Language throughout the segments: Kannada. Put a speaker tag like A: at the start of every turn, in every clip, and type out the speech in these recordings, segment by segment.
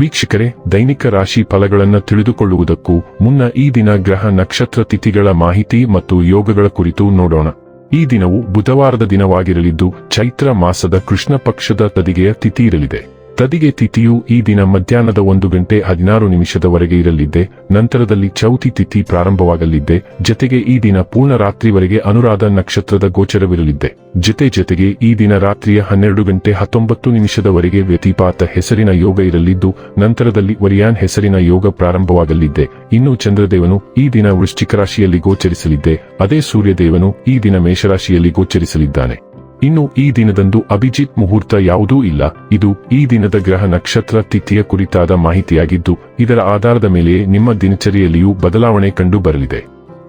A: ವೀಕ್ಷಕರೇ, ದೈನಿಕ ರಾಶಿ ಫಲಗಳನ್ನು ತಿಳಿದುಕೊಳ್ಳುವುದಕ್ಕೂ ಮುನ್ನ ಈ ದಿನ ಗ್ರಹ ನಕ್ಷತ್ರ ತಿಥಿಗಳ ಮಾಹಿತಿ ಮತ್ತು ಯೋಗಗಳ ಕುರಿತು ನೋಡೋಣ. ಈ ದಿನವು ಬುಧವಾರದ ದಿನವಾಗಿರಲಿದ್ದು, ಚೈತ್ರ ಮಾಸದ ಕೃಷ್ಣ ಪಕ್ಷದ ತದಿಗೆಯ ತಿಥಿ ಇರಲಿದೆ. ತದಿಗೆ ತಿಥಿಯು ಈ ದಿನ ಮಧ್ಯಾಹ್ನದ ಒಂದು ಗಂಟೆ ಹದಿನಾರು ನಿಮಿಷದವರೆಗೆ ಇರಲಿದ್ದೆ, ನಂತರದಲ್ಲಿ ಚೌತಿ ತಿಥಿ ಪ್ರಾರಂಭವಾಗಲಿದ್ದೆ, ಜತೆಗೆ ಈ ದಿನ ಪೂರ್ಣ ರಾತ್ರಿವರೆಗೆ ಅನುರಾಧ ನಕ್ಷತ್ರದ ಗೋಚರವಿರಲಿದ್ದೆ. ಜತೆ ಜೊತೆಗೆ ಈ ದಿನ ರಾತ್ರಿಯ ಹನ್ನೆರಡು ಗಂಟೆ ಹತ್ತೊಂಬತ್ತು ನಿಮಿಷದವರೆಗೆ ವ್ಯತಿಪಾತ ಹೆಸರಿನ ಯೋಗ ಇರಲಿದ್ದು, ನಂತರದಲ್ಲಿ ವರಿಯಾನ್ ಹೆಸರಿನ ಯೋಗ ಪ್ರಾರಂಭವಾಗಲಿದ್ದೆ. ಇನ್ನು ಚಂದ್ರದೇವನು ಈ ದಿನ ವೃಶ್ಚಿಕ ರಾಶಿಯಲ್ಲಿ ಗೋಚರಿಸಲಿದ್ದೆ, ಅದೇ ಸೂರ್ಯದೇವನು ಈ ದಿನ ಮೇಷರಾಶಿಯಲ್ಲಿ ಗೋಚರಿಸಲಿದ್ದಾನೆ. ಇನ್ನು ಈ ದಿನದಂದು ಅಭಿಜಿತ್ ಮುಹೂರ್ತ ಯಾವುದೂ ಇಲ್ಲ. ಇದು ಈ ದಿನದ ಗ್ರಹ ನಕ್ಷತ್ರ ತಿಥಿಯ ಕುರಿತಾದ ಮಾಹಿತಿಯಾಗಿದ್ದು, ಇದರ ಆಧಾರದ ಮೇಲೆ ನಿಮ್ಮ ದಿನಚರಿಯಲ್ಲಿಯೂ ಬದಲಾವಣೆ ಕಂಡು ಬರಲಿದೆ.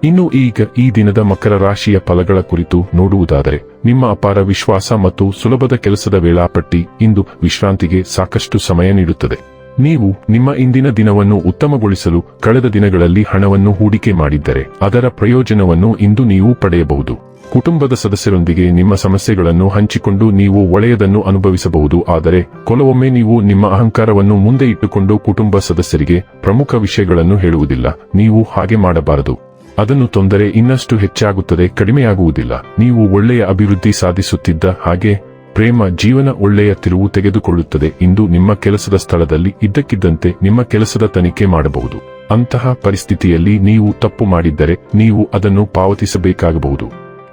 A: ಇನ್ನು ಈಗ ಈ ದಿನದ ಮಕರ ರಾಶಿಯ ಫಲಗಳ ಕುರಿತು ನೋಡುವುದಾದರೆ, ನಿಮ್ಮ ಅಪಾರ ವಿಶ್ವಾಸ ಮತ್ತು ಸುಲಭದ ಕೆಲಸದ ವೇಳಾಪಟ್ಟಿ ಇಂದು ವಿಶ್ರಾಂತಿಗೆ ಸಾಕಷ್ಟು ಸಮಯ ನೀಡುತ್ತದೆ. ನೀವು ನಿಮ್ಮ ಇಂದಿನ ದಿನವನ್ನು ಉತ್ತಮಗೊಳಿಸಲು ಕಳೆದ ದಿನಗಳಲ್ಲಿ ಹಣವನ್ನು ಹೂಡಿಕೆ ಮಾಡಿದ್ದರೆ ಅದರ ಪ್ರಯೋಜನವನ್ನು ಇಂದು ನೀವು ಪಡೆಯಬಹುದು. ಕುಟುಂಬದ ಸದಸ್ಯರೊಂದಿಗೆ ನಿಮ್ಮ ಸಮಸ್ಯೆಗಳನ್ನು ಹಂಚಿಕೊಂಡು ನೀವು ಒಳೆಯದನ್ನು ಅನುಭವಿಸಬಹುದು. ಆದರೆ ಕೆಲವೊಮ್ಮೆ ನೀವು ನಿಮ್ಮ ಅಹಂಕಾರವನ್ನು ಮುಂದೆ ಇಟ್ಟುಕೊಂಡು ಕುಟುಂಬ ಸದಸ್ಯರಿಗೆ ಪ್ರಮುಖ ವಿಷಯಗಳನ್ನು ಹೇಳುವುದಿಲ್ಲ. ನೀವು ಹಾಗೆ ಮಾಡಬಾರದು. ಅದನ್ನು ತೊಂದರೆ ಇನ್ನಷ್ಟು ಹೆಚ್ಚಾಗುತ್ತದೆ, ಕಡಿಮೆಯಾಗುವುದಿಲ್ಲ. ನೀವು ಒಳ್ಳೆಯ ಅಭಿವೃದ್ಧಿ ಸಾಧಿಸುತ್ತಿದ್ದ ಹಾಗೆ ಪ್ರೇಮ ಜೀವನ ಒಳ್ಳೆಯ ತಿರುವು ತೆಗೆದುಕೊಳ್ಳುತ್ತದೆ ಇಂದು ನಿಮ್ಮ ಕೆಲಸದ ಸ್ಥಳದಲ್ಲಿ ಇದ್ದಕ್ಕಿದ್ದಂತೆ ನಿಮ್ಮ ಕೆಲಸದ ತನಿಖೆ ಮಾಡಬಹುದು. ಅಂತಹ ಪರಿಸ್ಥಿತಿಯಲ್ಲಿ ನೀವು ತಪ್ಪು ಮಾಡಿದ್ದರೆ ನೀವು ಅದನ್ನು ಪಾವತಿಸಬೇಕಾಗಬಹುದು.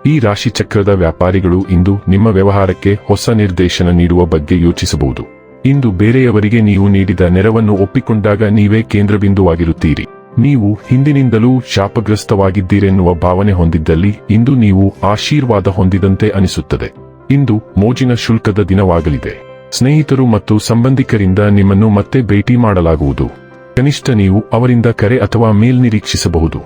A: ಈ ರಾಶಿ ಚಕ್ರದ ವ್ಯಾಪಾರಿಗಳು ಇಂದು ನಿಮ್ಮ ವ್ಯವಹಾರಕ್ಕೆ ಹೊಸ ನಿರ್ದೇಶನ ನೀಡುವ ಬಗ್ಗೆ ಯೋಚಿಸಬಹುದು. ಇಂದು ಬೇರೆಯವರಿಗೆ ನೀವು ನೀಡಿದ ನೆರವನ್ನು ಒಪ್ಪಿಕೊಂಡಾಗ ನೀವೇ ಕೇಂದ್ರಬಿಂದುವಾಗಿರುತ್ತೀರಿ. ನೀವು ಹಿಂದಿನಿಂದಲೂ ಶಾಪಗ್ರಸ್ತವಾಗಿದ್ದೀರೆನ್ನುವ ಭಾವನೆ ಹೊಂದಿದ್ದಲ್ಲಿ ಇಂದು ನೀವು ಆಶೀರ್ವಾದ ಹೊಂದಿದಂತೆ ಅನಿಸುತ್ತದೆ. ಇಂದು ಮೋಜಿನ ಶುಲ್ಕದ ದಿನವಾಗಲಿದೆ. ಸ್ನೇಹಿತರು ಮತ್ತು ಸಂಬಂಧಿಕರಿಂದ ನಿಮ್ಮನ್ನು ಮತ್ತೆ ಭೇಟಿ ಮಾಡಲಾಗುವುದು. ಕನಿಷ್ಠ ನೀವು ಅವರಿಂದ ಕರೆ ಅಥವಾ ಮೇಲ್ ನಿರೀಕ್ಷಿಸಬಹುದು.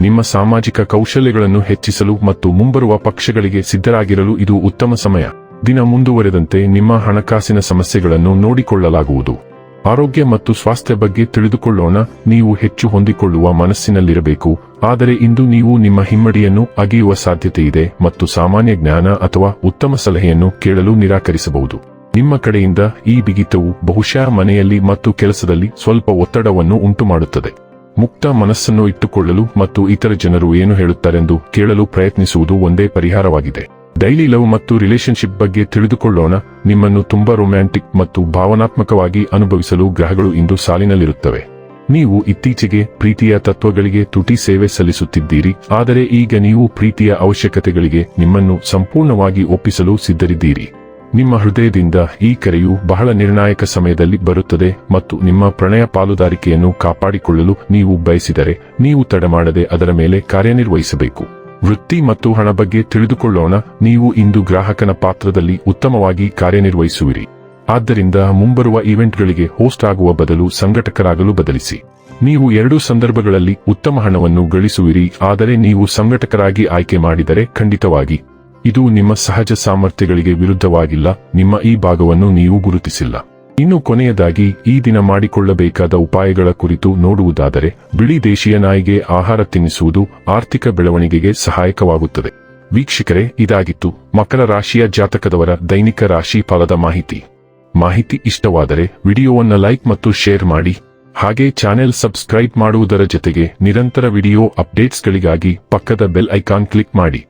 A: ನಿಮ್ಮ ಸಾಮಾಜಿಕ ಕೌಶಲ್ಯಗಳನ್ನು ಹೆಚ್ಚಿಸಲು ಮತ್ತು ಮುಂಬರುವ ಪಕ್ಷಗಳಿಗೆ ಸಿದ್ಧರಾಗಿರಲು ಇದು ಉತ್ತಮ ಸಮಯ. ದಿನ ಮುಂದುವರೆದಂತೆ ನಿಮ್ಮ ಹಣಕಾಸಿನ ಸಮಸ್ಯೆಗಳನ್ನು ನೋಡಿಕೊಳ್ಳಲಾಗುವುದು. ಆರೋಗ್ಯ ಮತ್ತು ಸ್ವಾಸ್ಥ್ಯ ಬಗ್ಗೆ ತಿಳಿದುಕೊಳ್ಳೋಣ, ನೀವು ಹೆಚ್ಚು ಹೊಂದಿಕೊಳ್ಳುವ ಮನಸ್ಸಿನಲ್ಲಿರಬೇಕು. ಆದರೆ ಇಂದು ನೀವು ನಿಮ್ಮ ಹಿಮ್ಮಡಿಯನ್ನು ಅಗೆಯುವ ಸಾಧ್ಯತೆಯಿದೆ ಮತ್ತು ಸಾಮಾನ್ಯ ಜ್ಞಾನ ಅಥವಾ ಉತ್ತಮ ಸಲಹೆಯನ್ನು ಕೇಳಲು ನಿರಾಕರಿಸಬಹುದು. ನಿಮ್ಮ ಕಡೆಯಿಂದ ಈ ಬಿಗಿತವು ಬಹುಶಃ ಮನೆಯಲ್ಲಿ ಮತ್ತು ಕೆಲಸದಲ್ಲಿ ಸ್ವಲ್ಪ ಒತ್ತಡವನ್ನು ಉಂಟುಮಾಡುತ್ತದೆ. ಮುಕ್ತ ಮನಸ್ಸನ್ನು ಇಟ್ಟುಕೊಳ್ಳಲು ಮತ್ತು ಇತರ ಜನರು ಏನು ಹೇಳುತ್ತಾರೆಂದು ಕೇಳಲು ಪ್ರಯತ್ನಿಸುವುದು ಒಂದೇ ಪರಿಹಾರವಾಗಿದೆ. ಡೈಲಿ ಲವ್ ಮತ್ತು ರಿಲೇಶನ್ಶಿಪ್ ಬಗ್ಗೆ ತಿಳಿದುಕೊಳ್ಳೋಣ. ನಿಮ್ಮನ್ನು ತುಂಬಾ ರೊಮ್ಯಾಂಟಿಕ್ ಮತ್ತು ಭಾವನಾತ್ಮಕವಾಗಿ ಅನುಭವಿಸಲು ಗ್ರಹಗಳು ಇಂದು ಸಾಲಿನಲ್ಲಿರುತ್ತವೆ. ನೀವು ಇತ್ತೀಚೆಗೆ ಪ್ರೀತಿಯ ತತ್ವಗಳಿಗೆ ತುಟಿ ಸೇವೆ ಸಲ್ಲಿಸುತ್ತಿದ್ದೀರಿ. ಆದರೆ ಈಗ ನೀವು ಪ್ರೀತಿಯ ಅವಶ್ಯಕತೆಗಳಿಗೆ ನಿಮ್ಮನ್ನು ಸಂಪೂರ್ಣವಾಗಿ ಒಪ್ಪಿಸಲು ಸಿದ್ಧರಿದ್ದೀರಿ. ನಿಮ್ಮ ಹೃದಯದಿಂದ ಈ ಕರೆಯು ಬಹಳ ನಿರ್ಣಾಯಕ ಸಮಯದಲ್ಲಿ ಬರುತ್ತದೆ ಮತ್ತು ನಿಮ್ಮ ಪ್ರಣಯ ಪಾಲುದಾರಿಕೆಯನ್ನು ಕಾಪಾಡಿಕೊಳ್ಳಲು ನೀವು ಬಯಸಿದರೆ ನೀವು ತಡಮಾಡದೆ ಅದರ ಮೇಲೆ ಕಾರ್ಯನಿರ್ವಹಿಸಬೇಕು. ವೃತ್ತಿ ಮತ್ತು ಹಣ ಬಗ್ಗೆ ತಿಳಿದುಕೊಳ್ಳೋಣ. ನೀವು ಇಂದು ಗ್ರಾಹಕನ ಪಾತ್ರದಲ್ಲಿ ಉತ್ತಮವಾಗಿ ಕಾರ್ಯನಿರ್ವಹಿಸುವಿರಿ. ಆದ್ದರಿಂದ ಮುಂಬರುವ ಈವೆಂಟ್ಗಳಿಗೆ ಹೋಸ್ಟ್ ಆಗುವ ಬದಲು ಸಂಘಟಕರಾಗಲು ಬದಲಿಸಿ. ನೀವು ಎರಡೂ ಸಂದರ್ಭಗಳಲ್ಲಿ ಉತ್ತಮ ಹಣವನ್ನು ಗಳಿಸುವಿರಿ. ಆದರೆ ನೀವು ಸಂಘಟಕರಾಗಿ ಆಯ್ಕೆ ಮಾಡಿದರೆ ಖಂಡಿತವಾಗಿ ಇದು ನಿಮ್ಮ ಸಹಜ ಸಾಮರ್ಥ್ಯಗಳಿಗೆ ವಿರುದ್ಧವಾಗಿಲ್ಲ. ನಿಮ್ಮ ಈ ಭಾಗವನ್ನು ನೀವು ಗುರುತಿಸಿಲ್ಲ. ಇನ್ನು ಕೊನೆಯದಾಗಿ ಈ ದಿನ ಮಾಡಿಕೊಳ್ಳಬೇಕಾದ ಉಪಾಯಗಳ ಕುರಿತು ನೋಡುವುದಾದರೆ, ಬಿಳಿ ದೇಶೀಯ ನಾಯಿಗೆ ಆಹಾರ ತಿನ್ನಿಸುವುದು ಆರ್ಥಿಕ ಬೆಳವಣಿಗೆಗೆ ಸಹಾಯಕವಾಗುತ್ತದೆ. ವೀಕ್ಷಕರೇ, ಇದಾಗಿತ್ತು ಮಕರ ರಾಶಿಯ ಜಾತಕದವರ ದೈನಿಕ ರಾಶಿ ಫಲದ ಮಾಹಿತಿ. ಮಾಹಿತಿ ಇಷ್ಟವಾದರೆ ವಿಡಿಯೋವನ್ನು ಲೈಕ್ ಮತ್ತು ಶೇರ್ ಮಾಡಿ. ಹಾಗೆ ಚಾನೆಲ್ ಸಬ್ಸ್ಕ್ರೈಬ್ ಮಾಡುವುದರ ಜೊತೆಗೆ ನಿರಂತರ ವಿಡಿಯೋ ಅಪ್ಡೇಟ್ಸ್ಗಳಿಗಾಗಿ ಪಕ್ಕದ ಬೆಲ್ ಐಕಾನ್ ಕ್ಲಿಕ್ ಮಾಡಿ.